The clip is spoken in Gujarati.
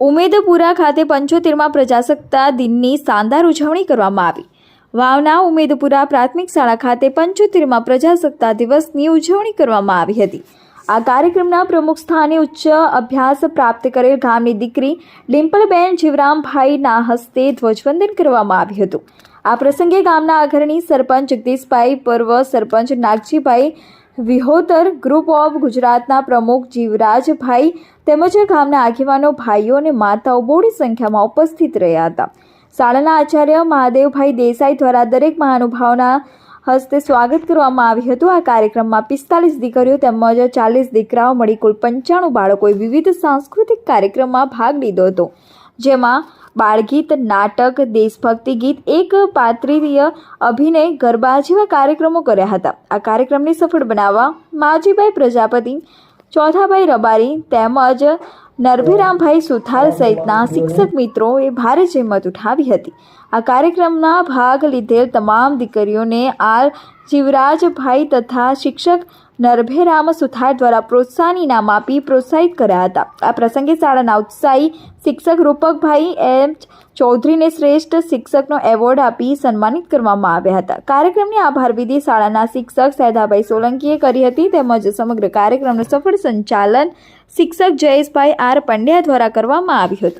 ઉમેદપુરા ખાતે પંચોતેરમાં પ્રજાસત્તાક દિનની શાનદાર ઉજવણી કરવામાં આવી. વાવના ઉમેદપુરા પ્રાથમિક શાળા ખાતે પંચોતેરમાં પ્રજાસત્તાક દિવસની ઉજવણી કરવામાં આવી હતી. આ કાર્યક્રમના પ્રમુખ સ્થાને ઉચ્ચ અભ્યાસ પ્રાપ્ત કરેલ ગામની દીકરી ડિમ્પલબેન જીવરામભાઈના હસ્તે ધ્વજવંદન કરવામાં આવ્યું હતું. આ પ્રસંગે ગામના અગ્રણી સરપંચ જગદીશભાઈ પર્વ, સરપંચ નાગજીભાઈ વિહોતર ગ્રુપ ઓફ ગુજરાતના પ્રમુખ જીવરાજભાઈ તેમજ ગામના આગેવાનો, ભાઈઓ અને માતાઓ બોડી સંખ્યામાં ઉપસ્થિત રહ્યા હતા. શાળાના આચાર્ય મહાદેવભાઈ દેસાઈ દ્વારા દરેક મહાનુભાવના હસ્તે સ્વાગત કરવામાં આવ્યું હતું. આ કાર્યક્રમમાં પિસ્તાલીસ દીકરીઓ તેમજ ચાલીસ દીકરાઓ મળી કુલ પંચાણું બાળકોએ વિવિધ સાંસ્કૃતિક કાર્યક્રમમાં ભાગ લીધો હતો. જેમાં બાળગીત, નાટક, દેશભક્તિ ગીત એક પાત્રીય અભિનય ગરબા જેવા કાર્યક્રમો કર્યા હતા. આ કાર્યક્રમને સફળ બનાવવા માજીભાઈ પ્રજાપતિ, ચોથાભાઈ રબારી તેમજ નરભીરામભાઈ સુથાર સહિતના શિક્ષક મિત્રોએ ભારે જહેમત ઉઠાવી હતી. આ કાર્યક્રમના ભાગ લીધેલ તમામ દીકરીઓને આર જીવરાજભાઈ તથા શિક્ષક નરભેરામ સુથાર દ્વારા પ્રોત્સાહન ઇનામ આપી પ્રોત્સાહિત કર્યા હતા. આ પ્રસંગે શાળાના ઉત્સાહી શિક્ષક રૂપકભાઈ એમ ચૌધરીને શ્રેષ્ઠ શિક્ષકનો એવોર્ડ આપી સન્માનિત કરવામાં આવ્યા હતા. કાર્યક્રમની આભાર વિધિ શાળાના શિક્ષક સૈદાભાઈ સોલંકીએ કરી હતી તેમજ સમગ્ર કાર્યક્રમનું સફળ સંચાલન શિક્ષક જયેશભાઈ આર પંડ્યા દ્વારા કરવામાં આવ્યું હતું.